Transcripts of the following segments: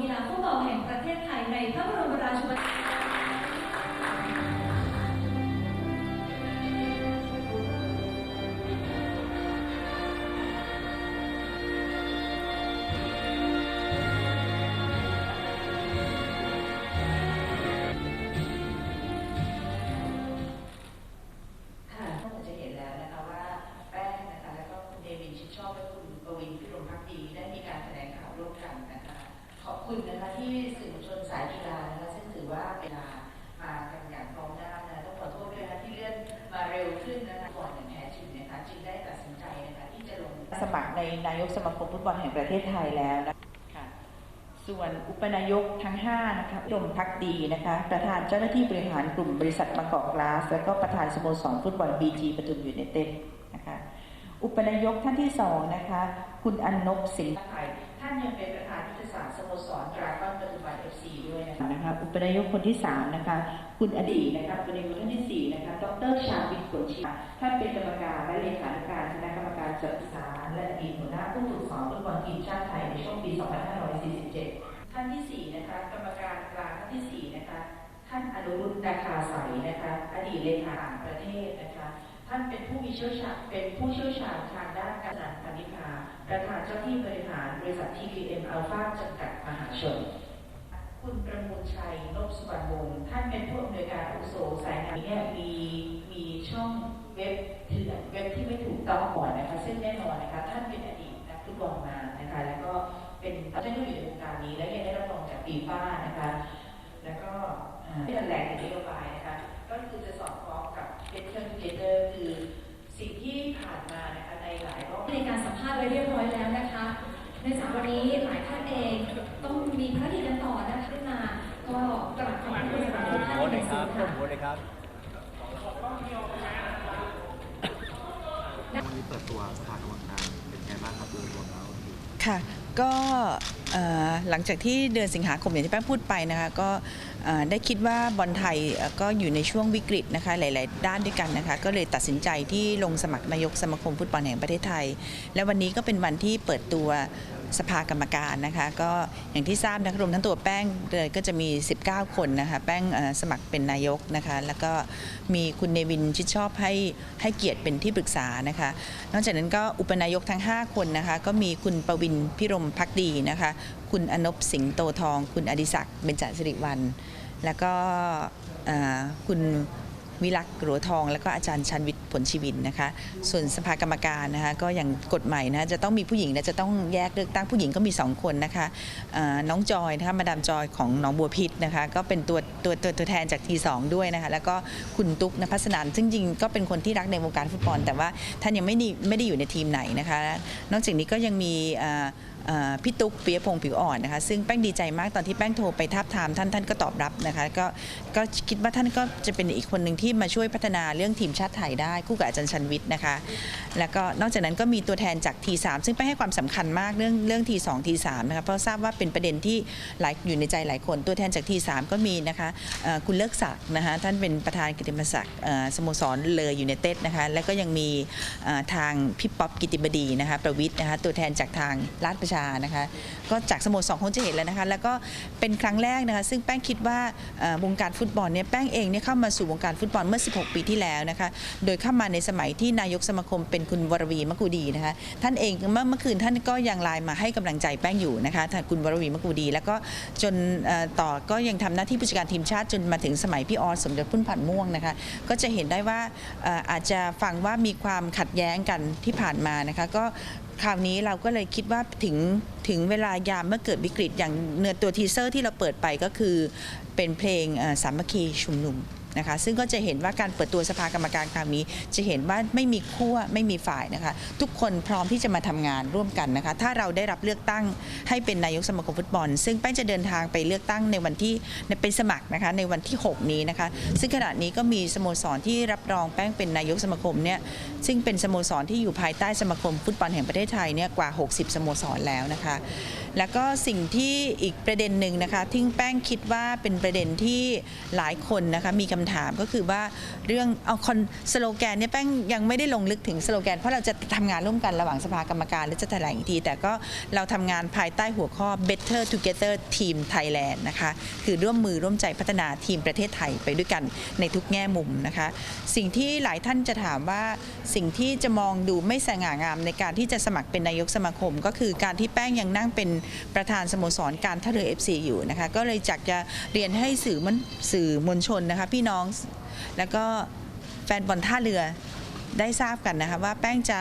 กีฬาฟุตบอลแห่งประเทศไทยในพระบร ฟุตบอลแห่งประเทศไทยแล้วนะคะส่วนอุปนายกทั้ง5นะคะดมพักดีนะคะ ประธานเจ้าหน้าที่บริหารกลุ่มบริษัทบางกอกกลาส และก็ประธานสโมสรฟุตบอลบีจีปทุมยูไนเต็ดนะคะอุปนายกท่านที่สองนะคะ คุณอนนบสิงห์ไทยท่านยังเป็นประธานยุทธศาสตร์สโมสรดราก้อนปัจจุบันเอฟซีด้วยนะคะนะคะอุปนายกคนที่สามนะคะ คุณอดีตนะคะอุปนายกท่านที่สี่นะคะ ดรชาวิทย์ผลชีท่านเป็นกรรมการและเลขาธิการคณะกรรมการจัดสรร และอดีตหัวหน้าผู้ฝึกสอนฟุตบอลทีมชาติไทยในช่วงปี 2547 ท่านที่สี่นะคะ กรรมการกลางท่านที่สี่นะคะ ท่านอนุรุตนาคาใสนะคะ อดีตเลขาต่างประเทศนะคะ ท่านเป็นผู้มีเชี่ยวชาญเป็นผู้เชี่ยวชาญทางด้านการงานพาณิชย์ประธานเจ้าที่บริหารบริษัท TQM Alpha จำกัดมหาชน คุณประมูลชัยนพสุวรรณวงศ์ท่านเป็นผู้อำนวยการอุโสสายงานเนี่ยมีมีช่อง ว็บเถื่อนเว็บที่ไม่ถูกต้องก่อนนะคะ ซึ่งแน่นอนนะคะท่านเป็นอดีตนักฟุตบอลมานะคะ แล้วก็เป็นท่านอยู่ในวงการนี้ และยังได้รับรองจากฟีฟ่านะคะ แล้วก็อ่าที่แถลงถึงนโยบายนะคะ ก็คือจะสอดคล้องกับเ e เ e อร์ t เ g เ t อร์คือสิ่งที่ผ่านมานะคะในหลายรอบในการสัมภาษณ์ไว้เรียบร้อยแล้วนะคะ ในสามวันนี้หลายท่านเองต้องมีภารกิจกันต่อนะคะขึ้นมาก็กลับขอบคุณสำหรับทุกท่านในเลยคสื่รับ ค่ะ โพสเลยครับ วันนี้เปิดตัวสภากรรมการเป็นไงบ้างครับโดยรวมแล้วค่ะก็หลังจากที่เดือนสิงหาคมอย่างที่แป้งพูดไปนะคะก็ได้คิดว่าบอลไทยก็อยู่ในช่วงวิกฤตนะคะหลาย ๆ ด้านด้วยกันนะคะก็เลยตัดสินใจที่ลงสมัครนายกสมาคมฟุตบอลแห่งประเทศไทย และวันนี้ก็เป็นวันที่เปิดตัว สภากรรมการนะคะก็อย่างที่ทราบนะคะรวมทั้งตัวแป้งเลยก็จะมี 19 คนนะคะแป้งสมัครเป็นนายกนะคะแล้วก็มีคุณเนวินชิดชอบให้ให้เกียรติเป็นที่ปรึกษานะคะ นอกจากนั้นก็อุปนายกทั้ง 5 คนนะคะก็มีคุณประวินพิรมพักดีนะคะ คุณอนบสิงโตทอง คุณอดิศักดิ์เบญจสิริวัลแล้วก็คุณ วิลักษ์หรัวทอง แล้วก็อาจารย์ชันวิทย์ผลชีวินนะคะ ส่วนสภากรรมการนะคะก็อย่างกฎใหม่นะจะต้องมีผู้หญิงและจะต้องแยกเลือกตั้งผู้หญิงก็มี 2 คนนะคะน้องจอยนะคะมาดามจอยของน้องบัวพิษนะคะก็เป็นตัวตัวตัวตัวแทนจากทีสองด้วยนะคะแล้วก็คุณตุ๊กนภัสนันซึ่งจริงก็เป็นคนที่รักในวงการฟุตบอล แต่ว่าท่านยังไม่ได้ไม่ได้อยู่ในทีมไหนนะคะ นอกจากนี้ก็ยังมี พี่ตุ๊กเปียพงผิวอ่อนนะคะซึ่งแป้งดีใจมากตอนที่แป้งโทรไปทับทามท่านท่านก็ตอบรับนะคะก็ก็คิดว่าท่านก็จะเป็นอีกคนหนึ่งที่มาช่วยพัฒนาเรื่องทีมชาติไทยได้คู่กับอาจารย์ชันวิทย์นะคะ แล้วก็นอกจากนั้นก็มีตัวแทนจาก T3 ซึ่งแป้งให้ความสำคัญมากเรื่องเรื่อง T2 T3 นะคะเพราะทราบว่าเป็นประเด็นที่หลายอยู่ในใจหลายคนตัวแทนจาก T3 ก็มีนะคะคุณเลิกศักดิ์นะคะท่านเป็นประธานกิตติมศักดิ์สโมสรเลยอยู่ในเต็ดนะคะแล้วก็ยังมีทางพี่ป๊อปกิติบดีนะคะประวิทย์นะคะตัวแทนจากทางราชประชานะคะก็จากสโมสรคงจะเห็นแล้วนะคะแล้วก็เป็นครั้งแรกนะคะซึ่งแป้งคิดว่าวงการฟุตบอลเนี่ยแป้งเองเนี่ยเข้ามาสู่วงการฟุตบอลเมื่อ 16 ปีที่แล้วนะคะโดยเข้ามาในสมัยที่นายกสมาคมเป็นคุณวรวีมะกูดีนะคะท่านเองเมื่อเมื่อคืนท่านก็ยังไลน์มาให้กำลังใจแป้งอยู่นะคะท่างคุณวรวีมะกูดี แล้วก็จนต่อก็ยังทำหน้าที่ผู้จัดการทีมชาติจนมาถึงสมัยพี่ออสสมยศพุ่นผันม่วงนะคะก็จะเห็นได้ว่าอาจจะฟังว่ามีความขัดแย้งกันที่ผ่านมานะคะก็ คราวนี้เราก็เลยคิดว่าถึงถึงเวลายามเมื่อเกิดวิกฤตอย่างเนื้อตัวทีเซอร์ที่เราเปิดไปก็คือเป็นเพลงสามัคคีชุมนุม นะคะซึ่งก็จะเห็นว่าการเปิดตัวสภากรรมการคราวนี้ จะเห็นว่าไม่มีขั้วไม่มีฝ่ายนะคะทุกคนพร้อมที่จะมาทำงานร่วมกันนะคะถ้าเราได้รับเลือกตั้งให้เป็นนายกสมาคมฟุตบอล ซึ่งแป้งจะเดินทางไปเลือกตั้งในวันที่ไปสมัครนะคะในวันที่ 6 นี้นะคะซึ่งขณะนี้ก็มีสโมสรที่รับรองแป้งเป็นนายกสมาคมเนี่ยซึ่งเป็นสโมสรที่อยู่ภายใต้สมาคมฟุตบอลแห่งประเทศไทยเนี่ยกว่า 60 สโมสรแล้วนะคะแล้วก็สิ่งที่อีกประเด็นหนึ่งนะคะที่แป้งคิดว่าเป็นประเด็นที่หลายคนนะคะมีคำถามก็คือว่าเรื่องเอาคอนสโลแกนเนี่ยแป้งยังไม่ได้ลงลึกถึงสโลแกน เพราะเราจะทำงานร่วมกันระหว่างสภากรรมการและจะแถลงอีกที แต่ก็เราทำงานภายใต้หัวข้อ Better Together Team Thailand นะคะคือร่วมมือร่วมใจพัฒนาทีมประเทศไทยไปด้วยกันในทุกแง่มุมนะคะ สิ่งที่หลายท่านจะถามว่าสิ่งที่จะมองดูไม่สง่างามในการที่จะสมัครเป็นนายกสมาคม ก็คือการที่แป้งยังนั่งเป็นประธานสโมสรการท่าเรือ FC อยู่นะคะ ก็เลยจักจะเรียนให้สื่อมันสื่อมวลชนนะคะ พี่น้อง แล้วก็แฟนบอลท่าเรือ ได้ทราบกันนะคะว่าแป้งจะ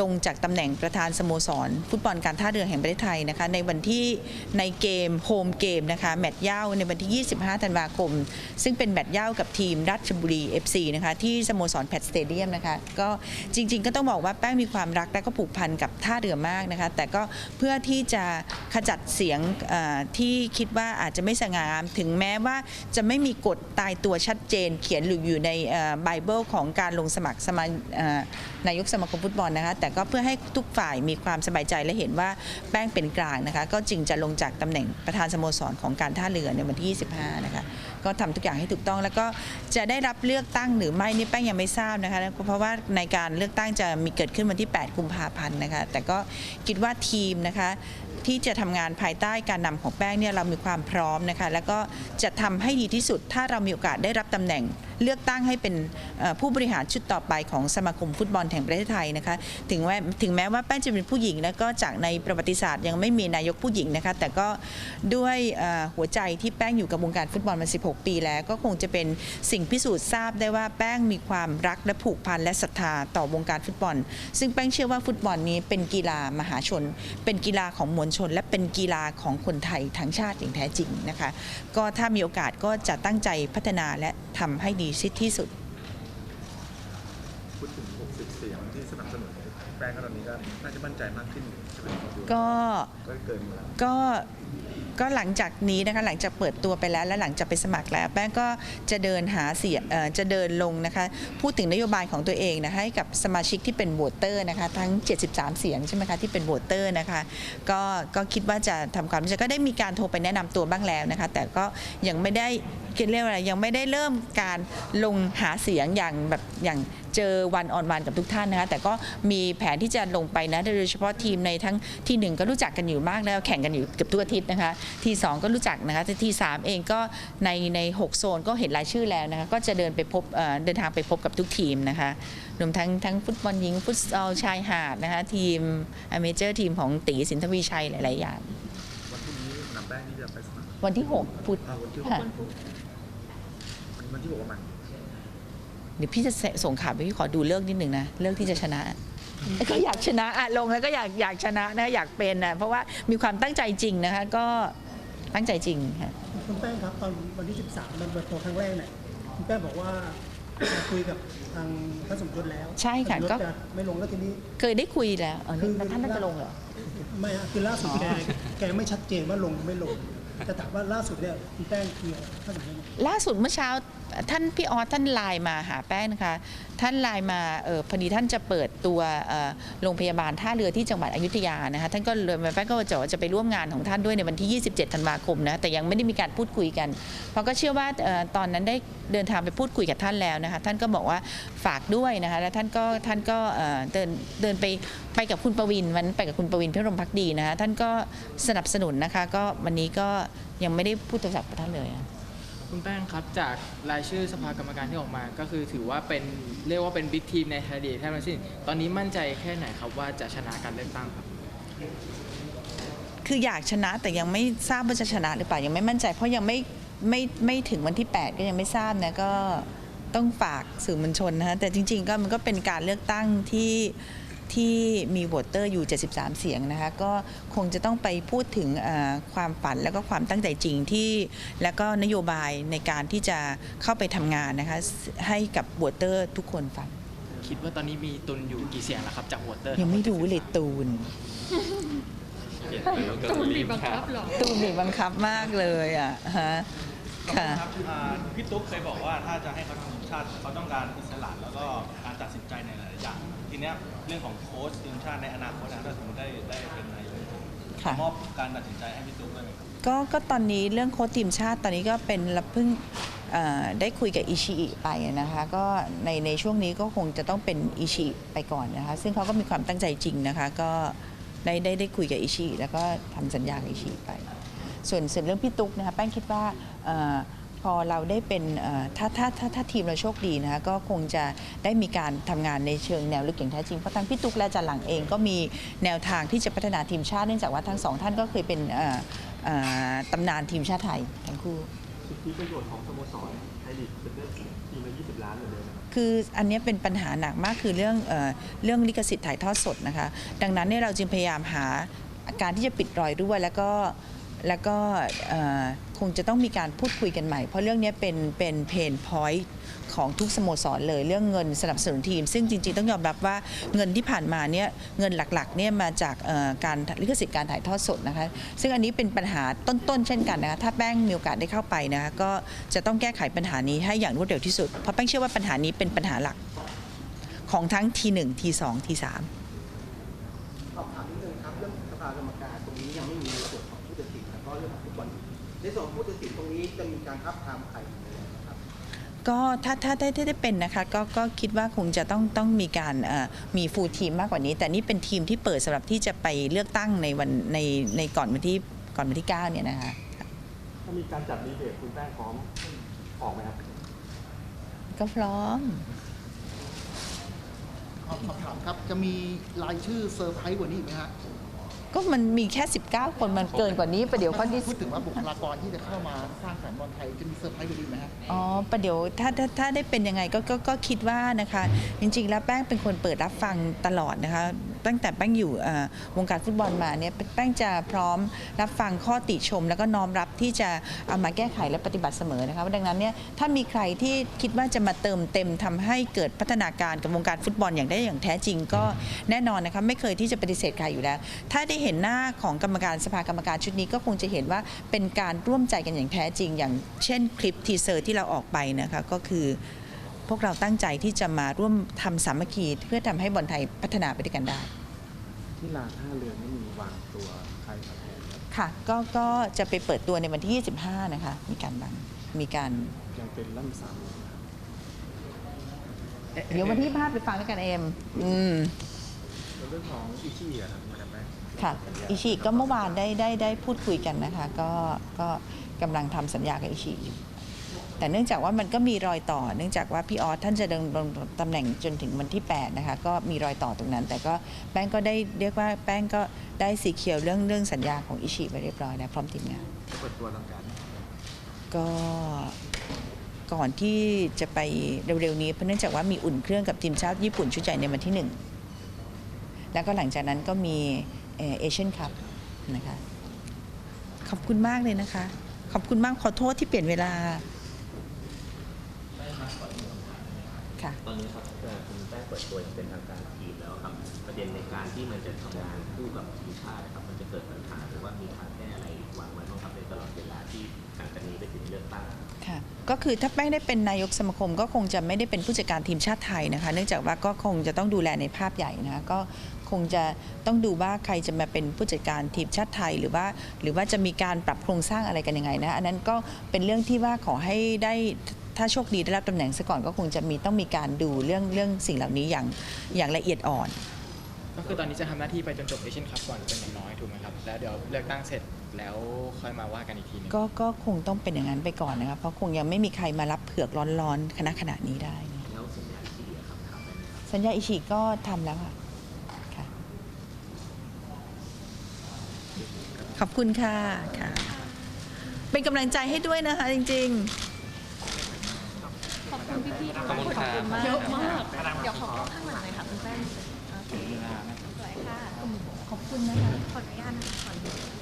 ลงจากตำแหน่งประธานสโมสร ฟุตบอลการท่าเรือแห่งประเทศไทยนะคะในวันที่ในเกมโฮมเกมนะคะแมตช์เย้าในวันที่ 25 ธันวาคม ซึ่งเป็นแมตช์เย้ากับทีมราชบุรี FC นะคะที่สโมสรแพทสเตเดียมนะคะก็จริงๆ ก็ต้องบอกว่าแป้งมีความรักและก็ผูกพันกับท่าเรือมากนะคะแต่ก็เพื่อที่จะขจัดเสียงที่คิดว่าอาจจะไม่สง่างาม ถึงแม้ว่าจะไม่มีกฎตายตัวชัดเจน เขียนอยู่ในไบเบิลของการลงสมัครสมานายกสมาคมฟุตบอลนะคะ แต่ก็เพื่อให้ทุกฝ่ายมีความสบายใจและเห็นว่าแป้งเป็นกลางนะคะ ก็จึงจะลงจากตำแหน่งประธานสโมสรของการท่าเรือในวันที่ 25 นะคะ ก็ทำทุกอย่างให้ถูกต้องแล้วก็จะได้รับเลือกตั้งหรือไม่นี่แป้งยังไม่ทราบนะคะ เพราะว่าในการเลือกตั้งจะมีเกิดขึ้นวันที่ 8 กุมภาพันธ์นะคะ แต่ก็คิดว่าทีมนะคะที่จะทำงานภายใต้การนำของแป้งเนี่ยเรามีความพร้อมนะคะ แล้วก็จะทำให้ดีที่สุดถ้าเรามีโอกาสได้รับตำแหน่ง เลือกตั้งให้เป็นผู้บริหารชุดต่อไปของสมาคมฟุตบอลแห่งประเทศไทยนะคะถึงแม้ถึงแม้ว่าแป้งจะเป็นผู้หญิง แล้วก็จากในประวัติศาสตร์ยังไม่มีนายกผู้หญิงนะคะแต่ก็ด้วยหัวใจที่แป้งอยู่กับวงการฟุตบอลมา 16 ปีแล้ว ก็คงจะเป็นสิ่งพิสูจน์ทราบได้ว่าแป้งมีความรักและผูกพันและศรัทธาต่อวงการฟุตบอล ซึ่งแป้งเชื่อว่าฟุตบอลนี้เป็นกีฬามหาชน เป็นกีฬาของมวลชน และเป็นกีฬาของคนไทยทั้งชาติอย่างแท้จริงนะคะก็ถ้ามีโอกาสก็จะตั้งใจพัฒนาและ ทำให้ดีที่สุดพูดถึง60เสียงที่สนับสนุนแป้งก็ตอนนี้ก็น่าจะมั่นใจมากขึ้นใช่ไหมครับก็ก็เกินมาแล้วก็ก็หลังจากนี้นะคะหลังจากเปิดตัวไปแล้วและหลังจากไปสมัครแล้ว แป้งก็จะเดินหาเสียงเอ่อจะเดินลงนะคะพูดถึงนโยบายของตัวเองนะคะให้กับสมาชิกที่เป็นโหวตเตอร์นะคะทั้ง 73 เสียงใช่ไหมคะที่เป็นโหวตเตอร์นะคะก็ก็คิดว่าจะทำความรู้จักก็ได้มีการโทรไปแนะนำตัวบ้างแล้วนะคะแต่ก็ยังไม่ได้ เรียกว่าอะไรยังไม่ได้เริ่มการลงหาเสียงอย่างแบบอย่างเจอวันออนวันกับทุกท่านนะคะแต่ก็มีแผนที่จะลงไปนะโดยเฉพาะทีมในทั้งที่หนึ่งก็รู้จักกันอยู่มากแล้วแข่งกันอยู่เกือบทุกอาทิตย์นะคะที่สองก็รู้จักนะคะแต่ที่สามเองก็ในในหกโซนก็เห็นรายชื่อแล้วนะคะก็จะเดินไปพบเอ่อเดินทางไปพบกับทุกทีมนะคะรวมทั้งทั้งฟุตบอลหญิงฟุตซอลชายหาดนะคะทีมอเมเจอร์ทีมของตีสินทวีชัยหลาย ๆ อย่าง วันพรุ่งนี้นำแป้งที่จะไปสมัครวันที่6พุธอ่า วันที่หกค่ะวันที่หกประมาณเดี๋ยวพี่จะส่งข่าวไปพี่ขอดูเลิกนิดหนึ่งนะเลิกที่จะชนะก็อยากชนะอะลงแล้วก็อยากอยากชนะนะอยากเป็นนะเพราะว่ามีความตั้งใจจริงนะคะ ก็ตั้งใจจริงค่ะคุณแป้งครับตอนวันที่ 13มันเปิดตัวครั้งแรกเนี่ยคุณแป้งบอกว่าคุยกับทางท่านสมยศแล้ว ใช่ค่ะท่านสมยศก็จะไม่ลงแล้วทีนี้ เคยได้คุยแล้วเออคือท่านน่าจะลงเหรอไม่ฮะคือล่าสุดแกแกไม่ชัดเจนว่าลงไม่ลง แต่ถามว่าล่าสุดเนี่ยคุณแป้งคุยกับท่านสมยศเนี่ยล่าสุดเมื่อเช้าท่านพี่ออสท่านไลน์มาหาแป้งนะคะ ท่านไลน์มาเออพอดีท่านจะเปิดตัวออโรงพยาบาลท่าเรือที่จังหวัดอยุธยานะคะท่านก็เลยมาแป้งก็จะจะไปร่วมงานของท่านด้วยในวันที่ 27 ธันวาคมนะแต่ยังไม่ได้มีการพูดคุยกัน เพราะก็เชื่อว่าออตอนนั้นได้เดินทางไปพูดคุยกับท่านแล้วนะคะท่านก็บอกว่าฝากด้วยนะคะแล้วท่านก็ท่านก็เออเดินเดินไปไปกับคุณประวินวันนั้นไปกับคุณประวินพิรมพักดีนะคะท่านก็สนับสนุนนะคะก็วันนี้ก็ยังไม่ได้พูดโทรศัพท์กับท่านเลยอะ คุณแป้งครับจากรายชื่อสภากรรมการที่ออกมา ก็คือถือว่าเป็นเรียกว่าเป็นบิ๊กทีมในไทยลีกแทบทั้งสิ้นตอนนี้มั่นใจแค่ไหนครับว่าจะชนะการเลือกตั้งครับ คืออยากชนะแต่ยังไม่ทราบว่าจะชนะหรือเปล่ายังไม่มั่นใจ เพราะยังไม่ไม่ไม่ถึงวันที่ 8 ก็ยังไม่ทราบนะก็ต้องฝากสื่อมวลชนนะฮะแต่จริง ๆ ก็มันก็เป็นการเลือกตั้งที่ ที่มีโหวตเตอร์อยู่ 73 เสียงนะคะก็คงจะต้องไปพูดถึงเอ่อความฝันแล้วก็ความตั้งใจจริงที่ แล้วก็นโยบายในการที่จะเข้าไปทำงานนะคะให้กับโหวตเตอร์ทุกคนฟังคิดว่าตอนนี้มีตุนอยู่กี่เสียงแล้วครับจากวอเตอร์ ยังไม่รู้เลยตูนตูนบีบบังคับเหรอตูนบีบบังคับมากเลยอะฮะค่ะครับอ่าพี่ตุ๊กเคยบอกว่าถ้าจะให้เขาทำทีมชาติเขาต้องการอิสระแล้วก็การตัดสินใจในหลายๆอย่าง ทีเนี้ยเรื่องของโค้ชทีมชาติในอนาคตนะถ้าสมมติได้ได้เป็นนายกค่ะ มอบการตัดสินใจให้พี่ตุ๊กด้วยไหมครับก็ก็ตอนนี้เรื่องโค้ชทีมชาติตอนนี้ก็เป็นเราเพิ่งเอ่อได้คุยกับอิชิอิไปนะคะก็ในในช่วงนี้ก็คงจะต้องเป็นอิชิอิไปก่อนนะคะซึ่งเขาก็มีความตั้งใจจริงนะคะก็ได้ได้ได้คุยกับอิชิอิแล้วก็ทำสัญญากับอิชิอิไป ส่วนส่วนเรื่องพี่ตุ๊กนะคะแป้งคิดว่าเออพ อเราได้เป็นเอ่อถ้าถ้าถ้าถ้าทีมเราโชคดีนะคะก็คงจะได้มีการทำงานในเชิงแนวลึกอย่างแท้จริง เพราะทั้งพี่ตุ๊กและอาจารย์หลังเองก็มีแนวทางที่จะพัฒนาทีมชาติเนื่องจากว่าทั้งสองท่านก็เคยเป็นเอ่อเอ่อตำนานทีมชาติไทยทั้งคู่สิทธิประโยชน์ของสโมสรไทยลีกเป็นเรื่องทีมละ20 ล้านเหมือนเดิมนะครับคืออันเนี้ยเป็นปัญหาหนักมากคือเรื่องเออเรื่องลิขสิทธิ์ถ่ายทอดสดนะคะ ดังนั้นเนี่ยเราจึงพยายามหาการที่จะปิดรอยรั่วแล้วก็ แล้วก็คงจะต้องมีการพูดคุยกันใหม่ เพราะเรื่องนี้เป็นเป็นเพนพอยต์ของทุกสโมสรเลยเรื่องเงินสนับสนุนทีม ซึ่งจริงๆต้องยอมรับว่าเงินที่ผ่านมาเนี่ยเงินหลักๆเนี่ยมาจากการลิขสิทธิ์การถ่ายทอดสดนะคะซึ่งอันนี้เป็นปัญหาต้นๆเช่นกันนะคะถ้าแป้งมีโอกาสได้เข้าไปนะคะก็จะต้องแก้ไขปัญหานี้ให้อย่างรวดเร็วที่สุดเพราะแป้งเชื่อว่าปัญหานี้เป็นปัญหาหลักของทั้งทีหนึ่งทีสองทีสาม ในส่วนของผู้ตัดสินตรงนี้จะมีการทับทามใครอยู่ไหมครับก็ถ้าถ้าได้ได้ได้เป็นนะคะก็ก็คิดว่าคงจะต้องต้องมีการเอ่อมีฟูลทีมมากกว่านี้ แต่นี่เป็นทีมที่เปิดสำหรับที่จะไปเลือกตั้งในวันในในก่อนวันที่ก่อนวันที่9เนี่ยนะคะถ้ามีการจัดดีเบตคุณแป้งพร้อมออกไหมครับก็พร้อมขอสอบถามครับจะมีรายชื่อเซอร์ไพรส์กว่านี้อีกไหมฮะ ก็มันมีแค่ 19 คนมันเกินกว่านี้ประเดี๋ยวเขาดิพูดถึงว่าบุคลากรที่จะเข้ามาสร้างแสงบอลไทยจะมีเซอร์ไพรส์กว่านี้อีกไหมฮะอ๋อประเดี๋ยวถ้าถ้าถ้าได้เป็นยังไงก็ก็ก็คิดว่านะคะ จริงๆ แล้วแป้งเป็นคนเปิดรับฟังตลอดนะคะ ตั้งแต่แป้งอยู่วงการฟุตบอลมาเนี่ยแป้งจะพร้อมรับฟังข้อติชม แล้วก็น้อมรับที่จะเอามาแก้ไขและปฏิบัติเสมอนะคะดังนั้นเนี่ยถ้ามีใครที่คิดว่าจะมาเติมเต็มทำให้เกิดพัฒนาการกับวงการฟุตบอลอย่างได้อย่างแท้จริงก็แน่นอนนะคะไม่เคยที่จะปฏิเสธใครอยู่แล้ว ถ้าได้เห็นหน้าของกรรมการสภากรรมการชุดนี้ก็คงจะเห็นว่าเป็นการร่วมใจกันอย่างแท้จริง อย่างเช่นคลิปทีเซอร์ที่เราออกไปนะคะก็คือ พวกเราตั้งใจที่จะมาร่วมทำสามัคคีเพื่อทำให้บอลไทยพัฒนาไปด้วยกันได้ ที่ลานท่าเรือนี่มีวางตัวใครมาแทนครับค่ะก็ก็จะไปเปิดตัวในวันที่ 25 นะคะ มีการบังมีการยังเป็นล่ำซ้ำอยู่นะครับเดี๋ยววันที่25ไปฟังแล้วกันเอ็มอืมแล้วเรื่องของอิชิอะครับมาดามแป้งค่ะอิชิก็เมื่อวานได้ได้ได้พูดคุยกันนะคะ ก็ก็กำลังทำสัญญากับอิชิอยู่ แต่เนื่องจากว่ามันก็มีรอยต่อ เนื่องจากว่าพี่ออสท่านจะดำรงตำแหน่งจนถึงวันที่ 8 นะคะ ก็มีรอยต่อตรงนั้น แต่ก็แป้งก็ได้เรียกว่าแป้งก็ได้สีเขียวเรื่องเรื่องสัญญาของอิชิไปเรียบร้อยแล้วพร้อมทีมงานจะเปิดตัวทางการก็ก่อนที่จะไปเร็วๆนี้เพราะเนื่องจากว่ามีอุ่นเครื่องกับทีมชาติญี่ปุ่นชุดใหญ่ในวันที่หนึ่งแล้วก็หลังจากนั้นก็มีเอเชียนคัพนะคะขอบคุณมากเลยนะคะ ขอบคุณมากขอโทษที่เปลี่ยนเวลา ค่ะตอนนี้ครับเอ่อคุณแป้งเปิดตัวอย่างเป็นทางการทีมแล้วครับประเด็นในการที่มันจะทำงานคู่กับทีมชาตินะครับมันจะเกิดปัญหาหรือว่ามีทางแก้อะไรวางไว้บ้างครับในตลอดเวลาที่หลังจากนี้ไปถึงเลือกตั้งค่ะก็คือถ้าแป้งได้เป็นนายกสมาคม ก็คงจะไม่ได้เป็นผู้จัดการทีมชาติไทยนะคะ เนื่องจากว่าก็คงจะต้องดูแลในภาพใหญ่นะคะก็คงจะต้องดูว่าใครจะมาเป็นผู้จัดการทีมชาติไทยหรือว่า หรือว่าจะมีการปรับโครงสร้างอะไรกันยังไงนะอันนั้นก็เป็นเรื่องที่ว่าขอให้ได้ ถ้าโชคดีได้รับตำแหน่งซะก่อนก็คงจะมีต้องมีการดูเรื่องเรื่องสิ่งเหล่านี้อย่างอย่างละเอียดอ่อน ก็คือตอนนี้จะทำหน้าที่ไปจนจบเอเชียนคัพก่อนเป็นอย่างน้อยถูกไหมครับแล้วเดี๋ยวเลือกตั้งเสร็จแล้วค่อยมาว่ากันอีกทีหนึงก็ก็คงต้องเป็นอย่างนั้นไปก่อนนะคะเพราะคงยังไม่มีใครมารับเผือกร้อนๆคณะขณะนี้ได้นะแล้วสัญญาที่เหลือครับทำได้ไหมครับสัญญาอิชิก็ทำแล้วค่ะค่ะขอบคุณค่ะค่ะ เป็นกำลังใจให้ด้วยนะคะจริง ๆ ขอบคุณมากเยอะมาก เดี๋ยวขอกข้างหลังเลยค่ะคุณแป้งโอเคสวยค่ะ ขอบคุณนะคะ ขออนุญาตนะคะขออนุญาต